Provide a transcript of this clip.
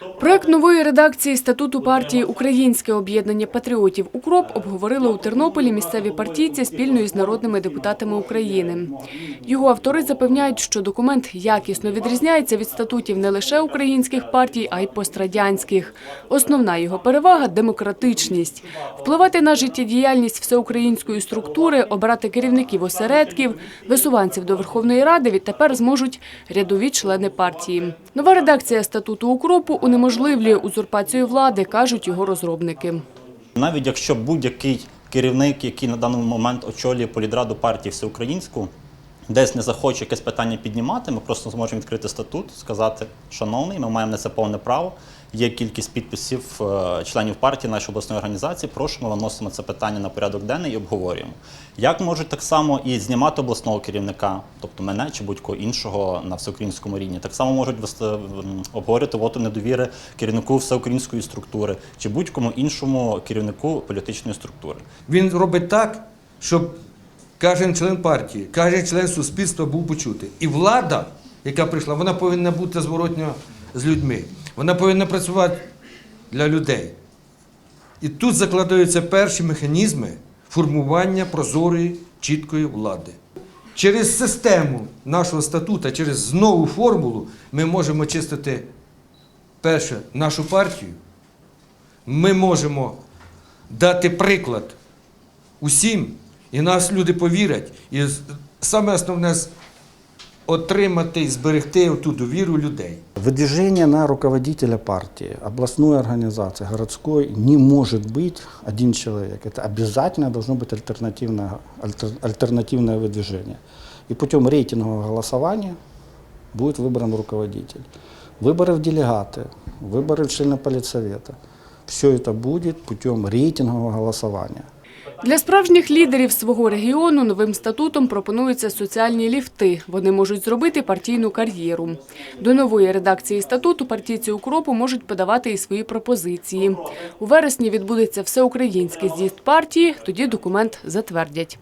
Проект нової редакції статуту партії Українське об'єднання патріотів Укроп обговорили у Тернополі місцеві партійці спільно із народними депутатами України. Його автори запевняють, що документ якісно відрізняється від статутів не лише українських партій, а й пострадянських. Основна його перевага демократичність. Впливати на життєдіяльність всеукраїнської структури, обирати керівників осередків, висуванців до Верховної Ради відтепер зможуть рядові члени партії. Нова редакція статуту Укропу унеможливлює узурпацію влади, кажуть його розробники. Навіть якщо будь-який керівник, який на даний момент очолює політраду партії всеукраїнську, десь не захоче якесь питання піднімати, ми просто зможемо відкрити статут, сказати, шановний, ми маємо на це повне право. Є кількість підписів е, членів партії нашої обласної організації. Прошу, ми виносимо це питання на порядок денний і обговорюємо. Як можуть так само і знімати обласного керівника, тобто мене чи будь-кого іншого на всеукраїнському рівні, так само можуть м, обговорювати воту недовіри керівнику всеукраїнської структури чи будь-кому іншому керівнику політичної структури. Він робить так, щоб кожен член партії, кожен член суспільства був почутий. І влада, яка прийшла, вона повинна бути зворотньо з людьми. Вона повинна працювати для людей. І тут закладаються перші механізми формування прозорої, чіткої влади. Через систему нашого статута, через нову формулу ми можемо чистити перше нашу партію. Ми можемо дати приклад усім, і нас люди повірять. І саме основне отримати і зберегти ту довіру людей. Выдвижение на руководителя партии, областной организации, городской не может быть один человек. Это обязательно должно быть альтернативное, альтер- альтернативное выдвижение. И путем рейтингового голосования будет выбран руководитель. Выборы в делегаты, выборы в члены политсовета. Все это будет путем рейтингового голосования. Для справжніх лідерів свого регіону новим статутом пропонуються соціальні ліфти. Вони можуть зробити партійну кар'єру. До нової редакції статуту партійці укропу можуть подавати і свої пропозиції. У вересні відбудеться всеукраїнський з'їзд партії, тоді документ затвердять.